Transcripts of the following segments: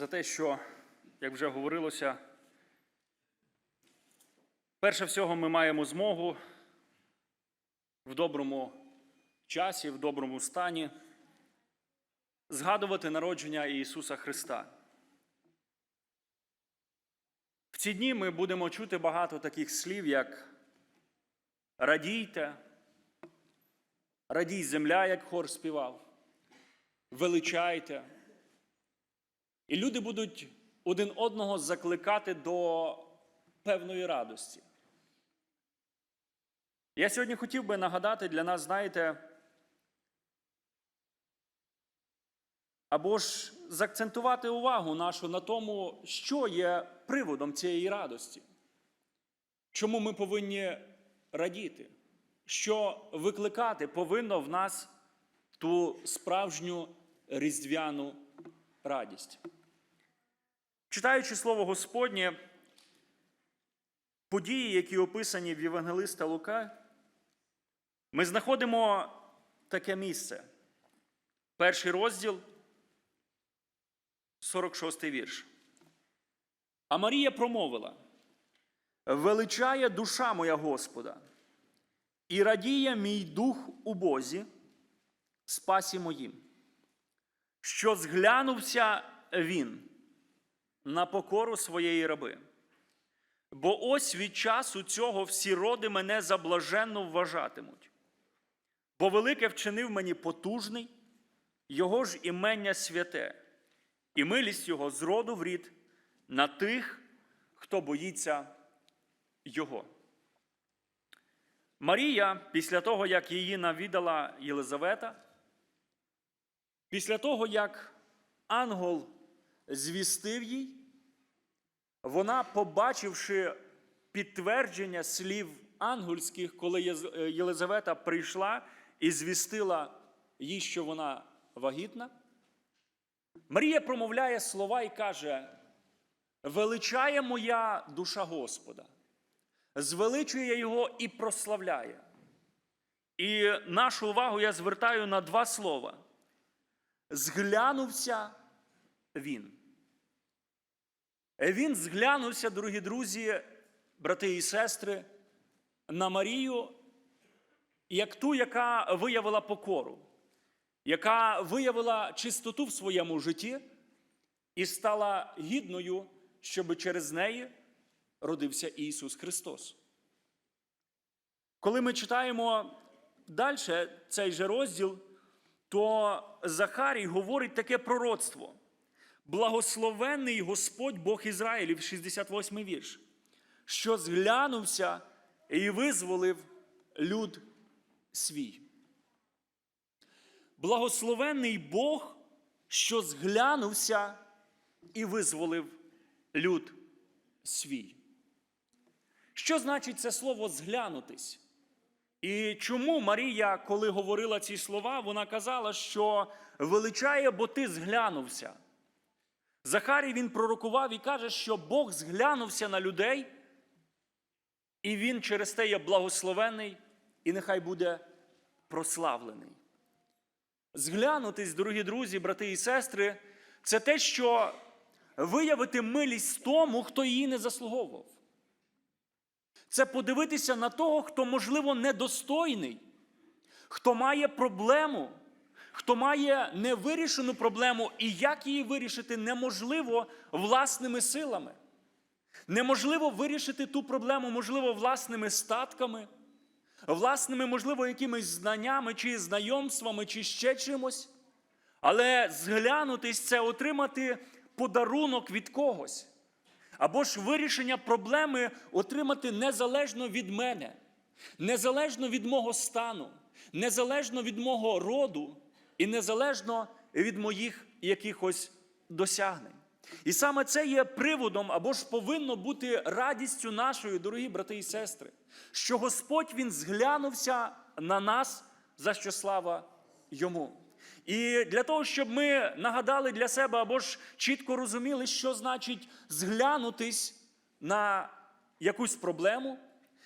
за те, що, як вже говорилося, перше всього ми маємо змогу в доброму часі, в доброму стані згадувати народження Ісуса Христа. В ці дні ми будемо чути багато таких слів, як радійте, радій земля, як хор співав, величайте. І люди будуть один одного закликати до певної радості. Я сьогодні хотів би нагадати для нас, знаєте, або ж заакцентувати увагу нашу на тому, що є приводом цієї радості. Чому ми повинні радіти? Що викликати повинно в нас ту справжню різдвяну радість. Читаючи Слово Господнє, події, які описані в Євангелиста Лука, ми знаходимо таке місце. Перший розділ, 46 вірш. А Марія промовила: величає душа моя Господа, і радіє мій дух у Бозі, спасі моїм, що зглянувся він на покору своєї раби. Бо ось від часу цього всі роди мене заблаженно вважатимуть. Бо велике вчинив мені потужний, його ж імення святе, і милість його з роду в рід на тих, хто боїться Його. Марія, після того, як її навідала Єлизавета, після того, як ангел звістив їй, вона, побачивши підтвердження слів ангельських, коли Єлизавета прийшла і звістила їй, що вона вагітна, Марія промовляє слова і каже: величає моя душа Господа, звеличує його і прославляє. І нашу увагу я звертаю на два слова: зглянувся він. Він зглянувся, дорогі друзі, брати і сестри, на Марію, як ту, яка виявила покору, яка виявила чистоту в своєму житті і стала гідною, щоб через неї родився Ісус Христос. Коли ми читаємо далі цей же розділ, то Захарій говорить таке пророцтво. Благословенний Господь Бог Ізраїлів, 68 вірш, що зглянувся і визволив люд свій. Благословенний Бог, що зглянувся і визволив люд свій. Що значить це слово зглянутись? І чому Марія, коли говорила ці слова, вона казала, що величає, бо ти зглянувся. Захарій він пророкував і каже, що Бог зглянувся на людей, і він через те є благословений, і нехай буде прославлений. Зглянутись, дорогі друзі, брати і сестри, це те, що виявити милість тому, хто її не заслуговував. Це подивитися на того, хто, можливо, недостойний, хто має проблему, хто має невирішену проблему, і як її вирішити неможливо власними силами. Неможливо вирішити ту проблему, можливо, власними статками, власними, можливо, якимись знаннями чи знайомствами, чи ще чимось. Але зглянутись це отримати подарунок від когось. Або ж вирішення проблеми отримати незалежно від мене, незалежно від мого стану, незалежно від мого роду і незалежно від моїх якихось досягнень. І саме це є приводом або ж повинно бути радістю нашою, дорогі брати і сестри, що Господь Він зглянувся на нас, за що слава йому. І для того, щоб ми нагадали для себе або ж чітко розуміли, що значить зглянутись на якусь проблему,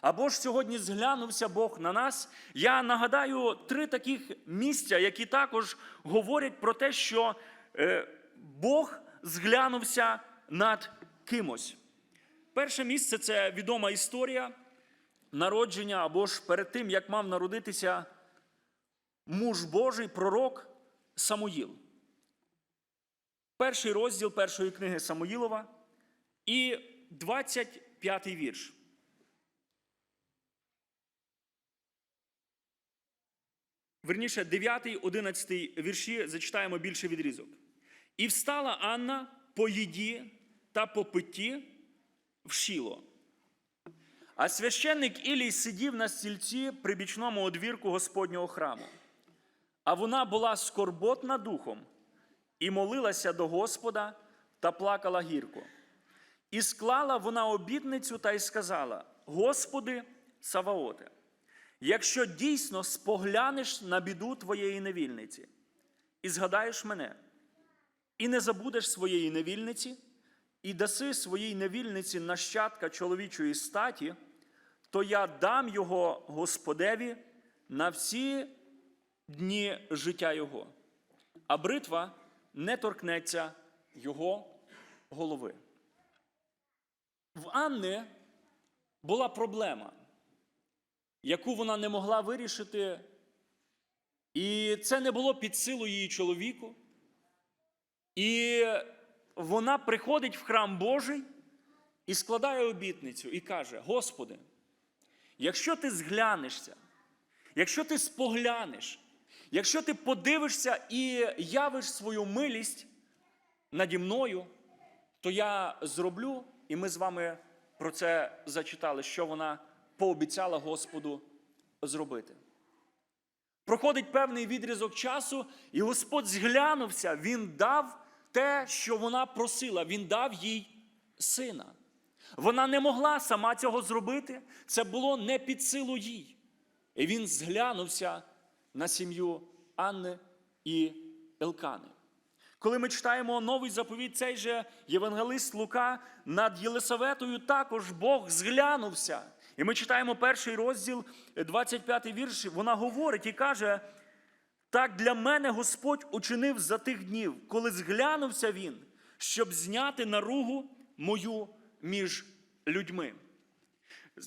або ж сьогодні зглянувся Бог на нас, я нагадаю три таких місця, які також говорять про те, що е, Бог зглянувся над кимось. Перше місце це відома історія народження або ж перед тим, як мав народитися муж Божий, пророк Самуїл. Перший розділ першої книги Самуїлова і 25 вірш. Верніше, 9, 11 вірші зачитаємо більше відрізок. І встала Анна по їді та по питті в Шіло. А священник Ілій сидів на стільці при бічному одвірку Господнього храму. А вона була скорботна духом і молилася до Господа та плакала гірко. І склала вона обітницю та й сказала: Господи, Саваоте, якщо дійсно споглянеш на біду твоєї невільниці, і згадаєш мене, і не забудеш своєї невільниці, і даси своїй невільниці нащадка чоловічої статі, то я дам його Господеві на всі дні життя його, а бритва не торкнеться його голови. В Анни була проблема, яку вона не могла вирішити, і це не було під силу її чоловіку. І вона приходить в храм Божий і складає обітницю і каже: Господи, якщо ти зглянешся, якщо ти споглянеш, якщо ти подивишся і явиш свою милість наді мною, то я зроблю, і ми з вами про це зачитали, що вона пообіцяла Господу зробити. Проходить певний відрізок часу, і Господь зглянувся, Він дав те, що вона просила, Він дав їй сина. Вона не могла сама цього зробити, це було не під силу їй. І він зглянувся на сім'ю Анни і Елкани. Коли ми читаємо новий заповіт, цей же євангелист Лука над Єлисаветою також Бог зглянувся. І ми читаємо перший розділ, 25 вірш. Вона говорить і каже: так для мене Господь учинив за тих днів, коли зглянувся він, щоб зняти наругу мою між людьми.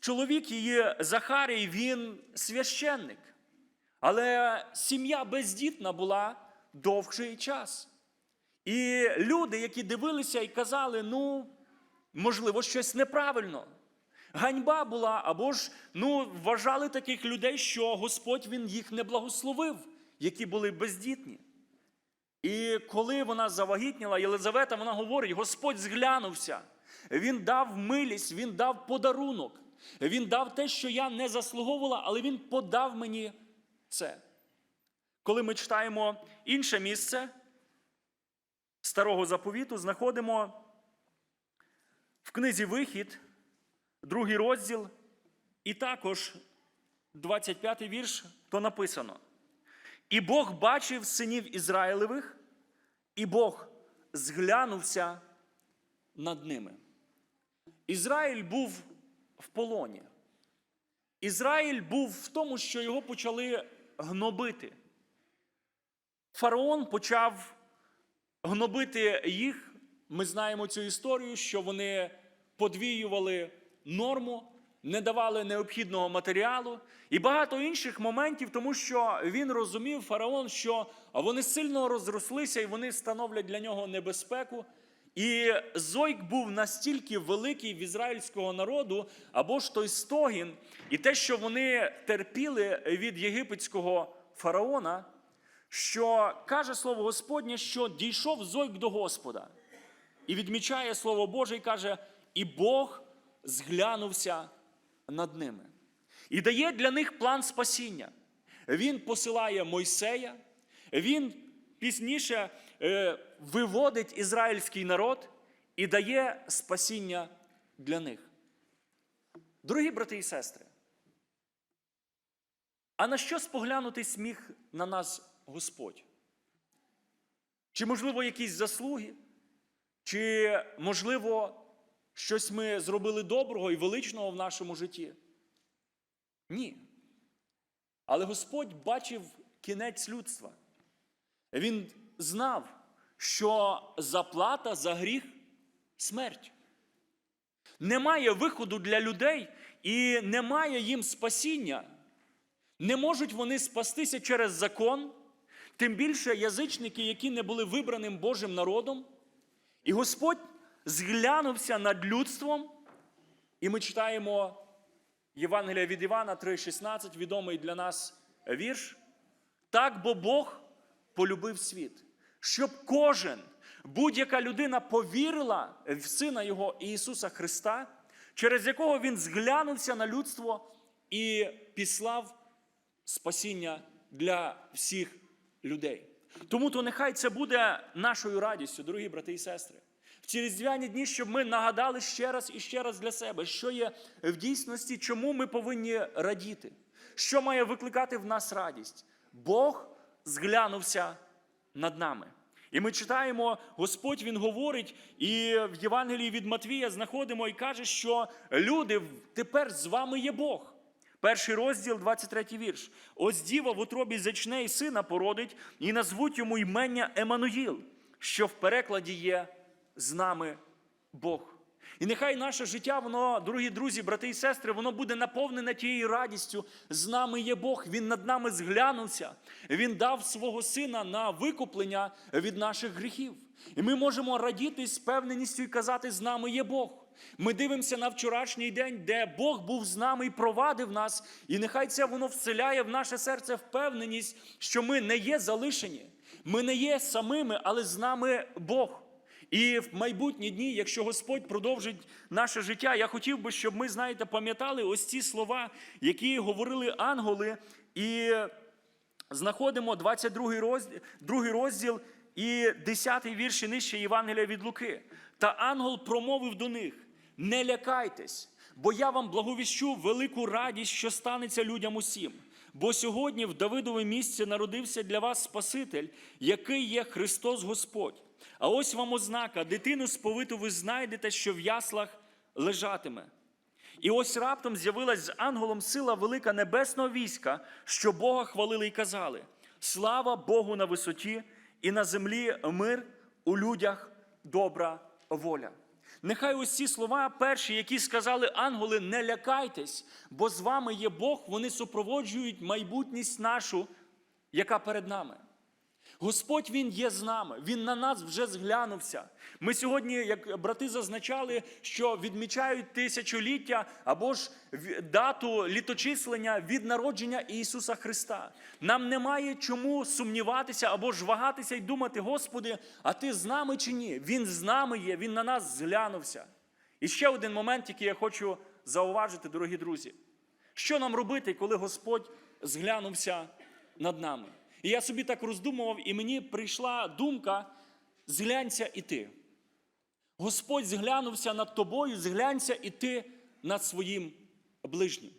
Чоловік її Захарій, він священник, але сім'я бездітна була довший час. І люди, які дивилися і казали, ну, можливо, щось неправильно. Ганьба була, або ж ну, вважали таких людей, що Господь він їх не благословив, які були бездітні. І коли вона завагітніла, Єлизавета, вона говорить: Господь зглянувся, Він дав милість, Він дав подарунок, Він дав те, що я не заслуговувала, але Він подав мені це. Коли ми читаємо інше місце старого заповіту, знаходимо в книзі Вихід, другий розділ, і також 25 вірш, то написано. І Бог бачив синів Ізраїлевих, і Бог зглянувся над ними. Ізраїль був в полоні. Ізраїль був в тому, що його почали гнобити. Фараон почав гнобити їх. Ми знаємо цю історію, що вони подвіювали норму, не давали необхідного матеріалу і багато інших моментів, тому що він розумів, фараон, що вони сильно розрослися і вони становлять для нього небезпеку. І зойк був настільки великий в ізраїльського народу, або ж той стогін, і те, що вони терпіли від єгипетського фараона, що каже слово Господнє, що дійшов зойк до Господа. І відмічає Слово Боже і каже: і Бог зглянувся над ними. І дає для них план спасіння. Він посилає Мойсея, він пізніше е, виводить ізраїльський народ і дає спасіння для них. Дорогі брати і сестри, а на що споглянути сміх на нас Господь? Чи, можливо, якісь заслуги? Чи, можливо, щось ми зробили доброго і величного в нашому житті? Ні. Але Господь бачив кінець людства. Він знав, що заплата за гріх смерть. Немає виходу для людей і немає їм спасіння. Не можуть вони спастися через закон, тим більше язичники, які не були вибраним Божим народом. І Господь зглянувся над людством, і ми читаємо Євангелія від Івана 3,16, відомий для нас вірш. Так, бо Бог полюбив світ, щоб кожен, будь-яка людина повірила в Сина Його Ісуса Христа, через якого Він зглянувся на людство і післав спасіння для всіх людей. Тому то нехай це буде нашою радістю, дорогі брати і сестри. В ці різдвяні дні, щоб ми нагадали ще раз і ще раз для себе, що є в дійсності, чому ми повинні радіти, що має викликати в нас радість. Бог зглянувся над нами. І ми читаємо, Господь Він говорить, і в Євангелії від Матвія знаходимо і каже, що люди тепер з вами є Бог. Перший розділ, 23 вірш. Ось діва в утробі зачне і сина породить, і назвуть йому ймення Еммануїл, що в перекладі є з нами Бог. І нехай наше життя, воно, дорогі друзі, брати і сестри, воно буде наповнене тією радістю. З нами є Бог. Він над нами зглянувся. Він дав свого сина на викуплення від наших гріхів. І ми можемо радіти з певненістю і казати, з нами є Бог. Ми дивимося на вчорашній день, де Бог був з нами і провадив нас, і нехай це воно вселяє в наше серце впевненість, що ми не є залишені, ми не є самими, але з нами Бог. І в майбутні дні, якщо Господь продовжить наше життя, я хотів би, щоб ми, знаєте, пам'ятали ось ці слова, які говорили ангели, і знаходимо 22 розділ, 2 розділ і 10 вірш і нижче Євангелія від Луки. Та ангел промовив до них: не лякайтесь, бо я вам благовіщу велику радість, що станеться людям усім. Бо сьогодні в Давидове місці народився для вас Спаситель, який є Христос Господь. А ось вам ознака: дитину сповиту ви знайдете, що в яслах лежатиме. І ось раптом з'явилась з ангелом сила велика небесного війська, що Бога хвалили і казали: Слава Богу на висоті, і на землі мир у людях добра воля. Нехай ці слова перші, які сказали ангели, не лякайтесь, бо з вами є Бог, вони супроводжують майбутність нашу, яка перед нами. Господь Він є з нами, Він на нас вже зглянувся. Ми сьогодні, як брати зазначали, що відмічають тисячоліття або ж дату літочислення від народження Ісуса Христа. Нам немає чому сумніватися або ж вагатися і думати, Господи, а Ти з нами чи ні? Він з нами є, Він на нас зглянувся. І ще один момент, який я хочу зауважити, дорогі друзі. Що нам робити, коли Господь зглянувся над нами? І я собі так роздумував, і мені прийшла думка: зглянься і ти. Господь зглянувся над тобою, зглянься і ти над своїм ближнім.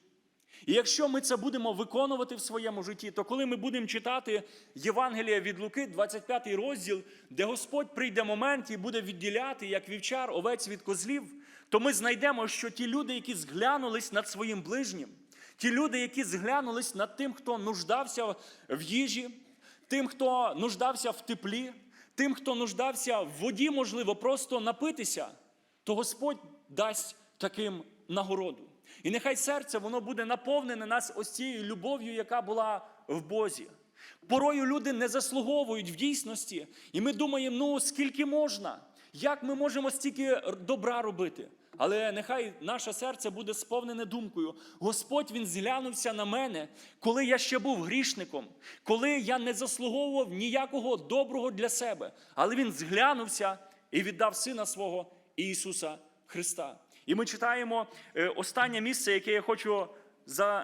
І якщо ми це будемо виконувати в своєму житті, то коли ми будемо читати Євангелія від Луки, 25 розділ, де Господь прийде момент і буде відділяти, як вівчар, овець від козлів, то ми знайдемо, що ті люди, які зглянулись над своїм ближнім, Ті люди, які зглянулись над тим, хто нуждався в їжі, тим, хто нуждався в теплі, тим, хто нуждався в воді, можливо, просто напитися, то Господь дасть таким нагороду. І нехай серце воно буде наповнене нас ось цією любов'ю, яка була в Бозі. Порою люди не заслуговують в дійсності, і ми думаємо, ну скільки можна, як ми можемо стільки добра робити. Але нехай наше серце буде сповнене думкою. Господь Він зглянувся на мене, коли я ще був грішником, коли я не заслуговував ніякого доброго для себе. Але Він зглянувся і віддав Сина свого Ісуса Христа. І ми читаємо е, останнє місце, яке я хочу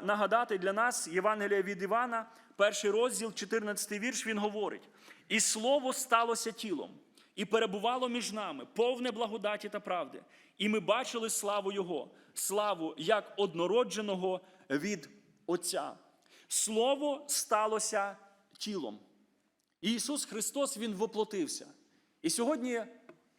нагадати для нас, Євангелія від Івана, перший розділ, 14 вірш, він говорить: і слово сталося тілом і перебувало між нами повне благодаті та правди. І ми бачили славу Його, славу як однородженого від Отця. Слово сталося тілом. І Ісус Христос Він воплотився. І сьогодні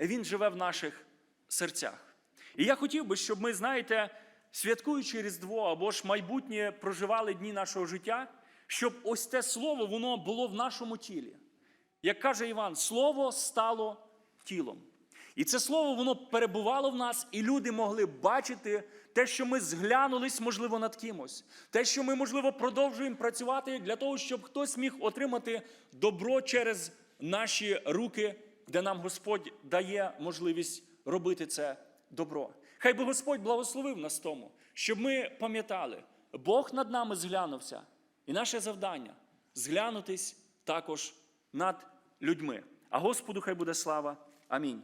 Він живе в наших серцях. І я хотів би, щоб ми, знаєте, святкуючи Різдво або ж майбутнє проживали дні нашого життя, щоб ось те слово воно було в нашому тілі. Як каже Іван, слово стало тілом. І це слово воно перебувало в нас, і люди могли бачити те, що ми зглянулись, можливо, над кимось. Те, що ми, можливо, продовжуємо працювати для того, щоб хтось міг отримати добро через наші руки, де нам Господь дає можливість робити це добро. Хай би Господь благословив нас тому, щоб ми пам'ятали, Бог над нами зглянувся, і наше завдання зглянутись також над людьми. А Господу хай буде слава. Амінь.